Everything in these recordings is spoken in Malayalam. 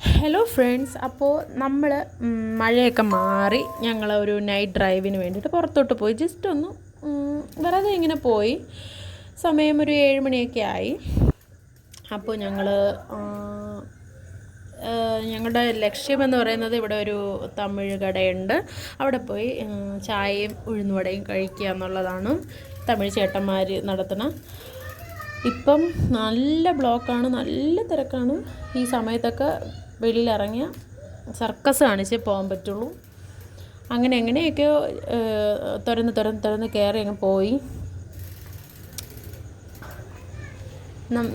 ഹലോ ഫ്രണ്ട്സ് അപ്പോൾ നമ്മൾ മഴയൊക്കെ മാറി ഞങ്ങൾ ഒരു നൈറ്റ് ഡ്രൈവിന് വേണ്ടിയിട്ട് പുറത്തോട്ട് പോയി. ജസ്റ്റ് ഒന്ന് വെറുതെ ഇങ്ങനെ പോയി. സമയം ഒരു ഏഴ് മണിയൊക്കെ ആയി. അപ്പോൾ ഞങ്ങൾ ഞങ്ങളുടെ ലക്ഷ്യമെന്ന് പറയുന്നത് ഇവിടെ ഒരു തമിഴ് കടയുണ്ട്. അവിടെ പോയി ചായയും ഉഴുന്നുവടയും കഴിക്കുക എന്നുള്ളതാണ് തമിഴ് ചേട്ടന്മാർ നടത്തുന്ന. ഇപ്പം നല്ല ബ്ലോക്കാണ് നല്ല തിരക്കാണ്. ഈ സമയത്തൊക്കെ വെളിയിലിറങ്ങിയ സർക്കസ് കാണിച്ചേ പോകാൻ പറ്റുള്ളൂ. അങ്ങനെ എങ്ങനെയൊക്കെയോ തുരന്ന് തുരന്ന് തുരന്ന് കയറി അങ്ങ് പോയി.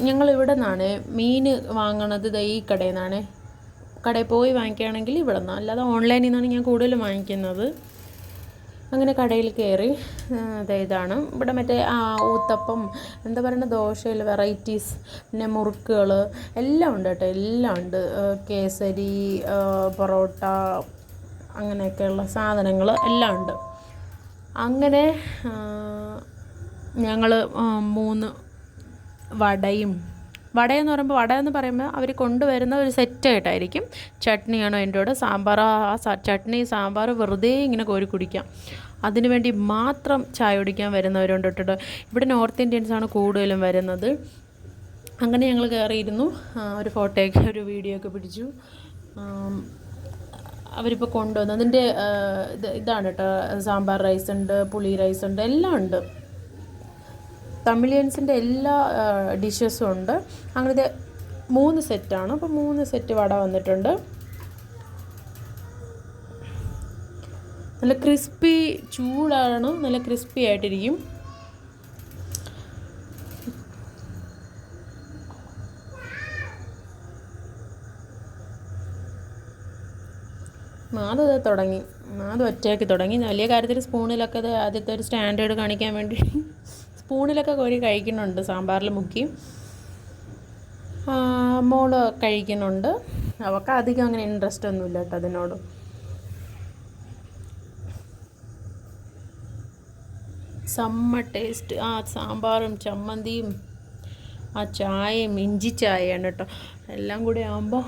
ഞങ്ങളിവിടെ നിന്നാണ് മീൻ വാങ്ങണത് ദൈ ഈ കടയിൽ നിന്നാണ്. കടയിൽ പോയി വാങ്ങിക്കുകയാണെങ്കിൽ ഇവിടെ നിന്നാണ്. അല്ലാതെ ഓൺലൈനിൽ നിന്നാണ് ഞാൻ കൂടുതലും വാങ്ങിക്കുന്നത്. അങ്ങനെ കടയിൽ കയറി ഇതാണ്. ഇവിടെ മറ്റേ ആ ഊത്തപ്പം എന്താ പറയുക ദോശയിൽ വെറൈറ്റീസ് പിന്നെ മുറുക്കുകൾ എല്ലാം ഉണ്ട് കേട്ടോ എല്ലാം ഉണ്ട്. കേസരി പൊറോട്ട അങ്ങനെയൊക്കെയുള്ള സാധനങ്ങൾ എല്ലാം ഉണ്ട്. അങ്ങനെ ഞങ്ങൾ മൂന്ന് വടയും വടയെന്ന് പറയുമ്പോൾ വട എന്ന് പറയുമ്പോൾ അവർ കൊണ്ടുവരുന്ന ഒരു സെറ്റായിട്ടായിരിക്കും ചട്നിയാണോ അതിന്റെ കൂടെ? സാമ്പാർ ആ ചട്നി സാമ്പാർ വെറുതെ ഇങ്ങനെ കോരി കുടിക്കാം. അതിനുവേണ്ടി മാത്രം ചായ കുടിക്കാൻ വരുന്നവരുണ്ട് കേട്ടോ. ഇവിടെ നോർത്ത് ഇന്ത്യൻസാണ് കൂടുതലും വരുന്നത്. അങ്ങനെ ഞങ്ങൾ കയറിയിരുന്നു ഒരു ഫോട്ടോയൊക്കെ ഒരു വീഡിയോ ഒക്കെ പിടിച്ചു അവരിപ്പോൾ കൊണ്ടുവന്നു അതിന്റെ ഇത് ഇതാണ് കേട്ടോ. സാമ്പാർ റൈസ് ഉണ്ട് പുളി റൈസ് ഉണ്ട് എല്ലാം ഉണ്ട്. തമിഴിയൻസിന്റെ എല്ലാ ഡിഷസും ഉണ്ട്. അങ്ങനത്തെ മൂന്ന് സെറ്റാണ് അപ്പോൾ മൂന്ന് സെറ്റ് വട വന്നിട്ടുണ്ട്. നല്ല ക്രിസ്പി ചൂടാണ്. നല്ല ക്രിസ്പി ആയിട്ടിരിക്കും. മാത് അത് തുടങ്ങി. മാത് ഒറ്റയാക്കി തുടങ്ങി. വലിയ കാര്യത്തിൽ സ്പൂണിലൊക്കെ അത് ആദ്യത്തെ ഒരു സ്റ്റാൻഡേർഡ് കാണിക്കാൻ വേണ്ടി. സ്പൂണിലൊക്കെ കോരി കഴിക്കുന്നുണ്ട് സാമ്പാറിൽ മുക്കി. മോൾ കഴിക്കുന്നുണ്ട്. അവൾക്ക് അധികം അങ്ങനെ ഇൻട്രസ്റ്റ് ഒന്നുമില്ല കേട്ടോ അതിനോട്. സമ്മ ടേസ്റ്റ് ആ സാമ്പാറും ചമ്മന്തിയും ആ ചായയും ഇഞ്ചി ചായയാണ് കേട്ടോ. എല്ലാം കൂടി ആകുമ്പോൾ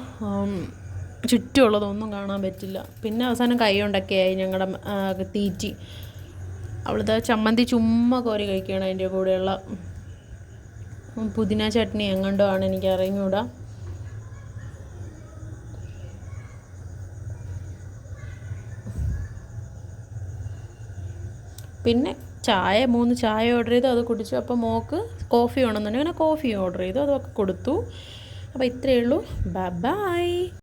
ചുറ്റുമുള്ളതൊന്നും കാണാൻ പറ്റില്ല. പിന്നെ അവസാനം കൈ കൊണ്ടൊക്കെയായി ഞങ്ങളുടെ തീറ്റി. അവളിത് ചമ്മന്തി ചുമ്മാ കോരി കഴിക്കുകയാണ് അതിന്റെ കൂടെയുള്ള. പുതിന ചട്നി എങ്ങണ്ടോ ആണ് എനിക്ക് അറിഞ്ഞൂടാ. പിന്നെ ചായ മൂന്ന് ചായ ഓർഡർ ചെയ്തു അത് കുടിച്ചു. അപ്പോൾ മോക്ക് കോഫി വേണമെന്നുണ്ടെങ്കിൽ അങ്ങനെ കോഫി ഓർഡർ ചെയ്തു അതൊക്കെ കൊടുത്തു. അപ്പോൾ ഇത്രയേ ഉള്ളൂ. ബൈ